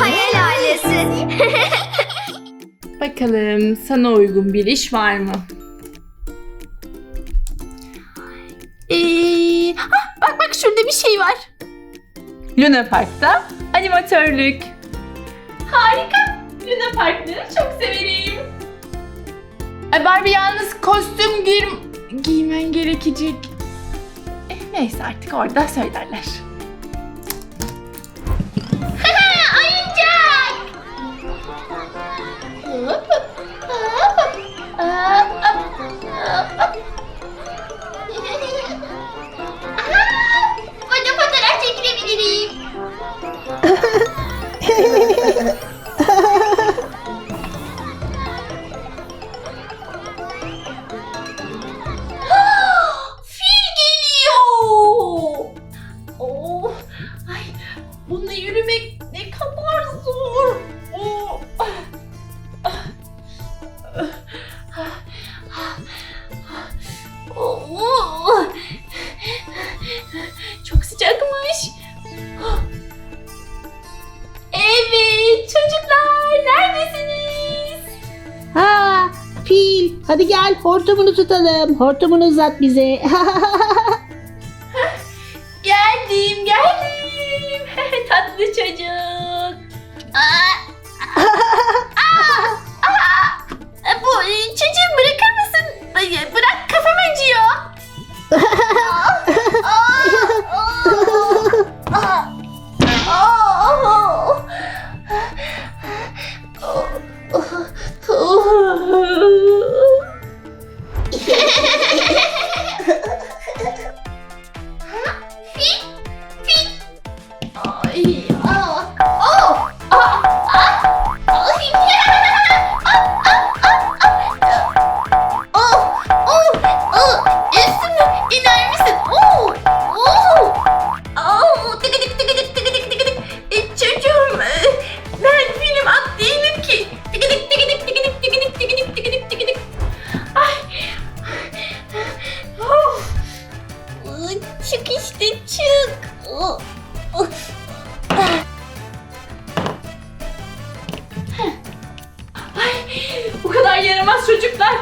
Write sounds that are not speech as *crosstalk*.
Hayal ailesi. *laughs* Bakalım sana uygun bir iş var mı? Ee, ah, bak bak şurada bir şey var. Luna Park'ta animatörlük. Harika. Luna Park'ları çok severim. Ay Barbie yalnız kostüm giy giymen gerekecek. Eh, neyse artık orada söylerler. Kadar zor. Çok sıcakmış. Evet çocuklar neredesiniz? Ha, fil. Hadi gel hortumunu tutalım. Hortumunu uzat bize. *laughs* işte çık. Oh. Oh. Ay, bu kadar yaramaz çocuklar.